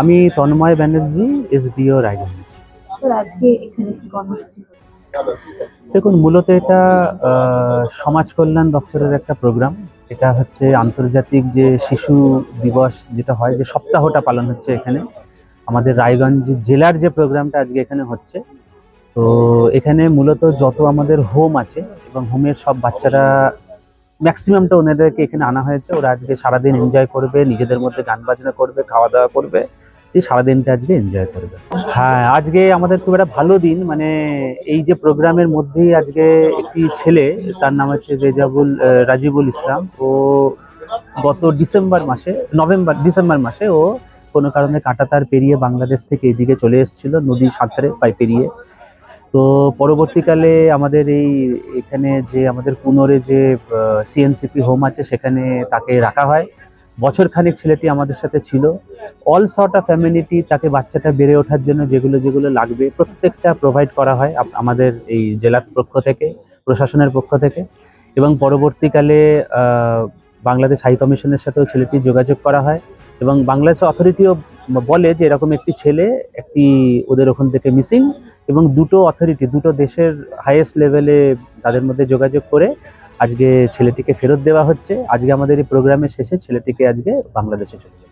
আমি Tanmoy Banerjee SDO Raiganj sir আজকে এখানে কি কর্মসূচি দেখুন মূলত এটা সমাজ কল্যাণ দপ্তরের একটা প্রোগ্রাম। এটা হচ্ছে আন্তর্জাতিক যে শিশু দিবস যেটা হয় যে সপ্তাহটা পালন হচ্ছে এখানে। আমাদের রায়গঞ্জ জেলার যে প্রোগ্রামটা আজকে এখানে হচ্ছে। তো এখানে মূলত যত আমাদের হোম আছে এবং হোমের সব বাচ্চারা ম্যাক্সিমামটা ওনাদেরকে এখানে আনা হয়েছে। ওরা আজকে সারাদিন এনজয় করবে, নিজেদের মধ্যে গান বাজনা করবে খাওয়া দাওয়া করবে দিয়ে সারাদিনটা আজকে এনজয় করবে। হ্যাঁ আজকে আমাদের খুব একটা ভালো দিন মানে এই যে প্রোগ্রামের মধ্যেই আজকে একটি ছেলে, তার নাম হচ্ছে রেজাবুল রাজিবুল ইসলাম। ও গত ডিসেম্বর মাসে, নভেম্বর, ডিসেম্বর মাসে ও কোনো কারণে কাঁটাতার পেরিয়ে বাংলাদেশ থেকে এদিকে চলে এসেছিল, নদী সাঁতরে পাই পেরিয়ে। তো পরবর্তীকালে আমাদের এই এখানে যে আমাদের পুনরে যে সিএনসিপি হোম আছে, সেখানে তাকে রাখা হয়। বছর খানেক ছেলেটি আমাদের সাথে ছিল। অল সর্ট অফ ফ্যামিলিটি তাকে বাচ্চাটা বেড়ে ওঠার জন্য যেগুলো যেগুলো লাগবে, প্রত্যেকটা প্রোভাইড করা হয় আমাদের এই জেলার পক্ষ থেকে, প্রশাসনের পক্ষ থেকে। এবং পরবর্তীকালে বাংলাদেশ হাই কমিশনের সাথেও ছেলেটি যোগাযোগ করা হয়। এবং বাংলাদেশ অথরিটিও বলে যে এরকম একটি ছেলে একটি ওদের ওখান থেকে মিসিং এবং দুটো অথরিটি দুটো দেশের হাইয়েস্ট লেভেলে তাদের মধ্যে যোগাযোগ করে আজকে ছেলেটিকে ফেরত দেওয়া হচ্ছে। আজকে আমাদের এই প্রোগ্রামের শেষে ছেলেটিকে আজকে বাংলাদেশে চলে যাবে।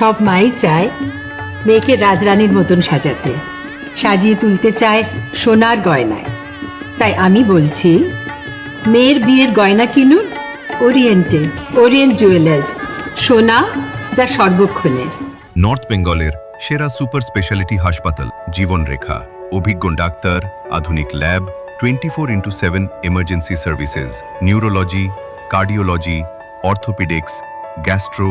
সব মাই চায় মেয়েকে রাজরানীর মতন সাজাতে, সাজিয়ে তুলতে চায় সোনার গয়নায়। তাই আমি বলছি, মেয়ের বিয়ের গয়না কিনুন, ওরিয়েন্টে, ওরিয়েন্ট জুয়েলার্স, সোনা যা সর্বক্ষণের। নর্থ বেঙ্গলের সেরা সুপার স্পেশালিটি হাসপাতাল, জীবনরেখা, অভিজ্ঞ ডাক্তার, আধুনিক lab, twenty four into seven emergency services, neurology, cardiology, orthopaedics, gastro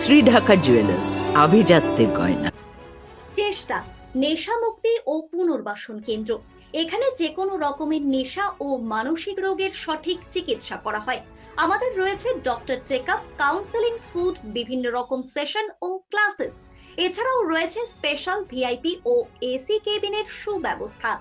Shri Dhaka jewellers, আভিজাত্যের গয়না। চেষ্টা নেশা মুক্তি ও পুনর্বাসন কেন্দ্র। এখানে যে কোনো রকমের নেশা ও মানসিক রোগের সঠিক চিকিৎসা করা হয়। আমাদের রয়েছে doctor check up counselling, food, বিভিন্ন রকম সেশন ও ক্লাসেস। এছাড়াও রয়েছে স্পেশাল ভিআইপি ও এসি কেবিনের সুব্যবস্থা।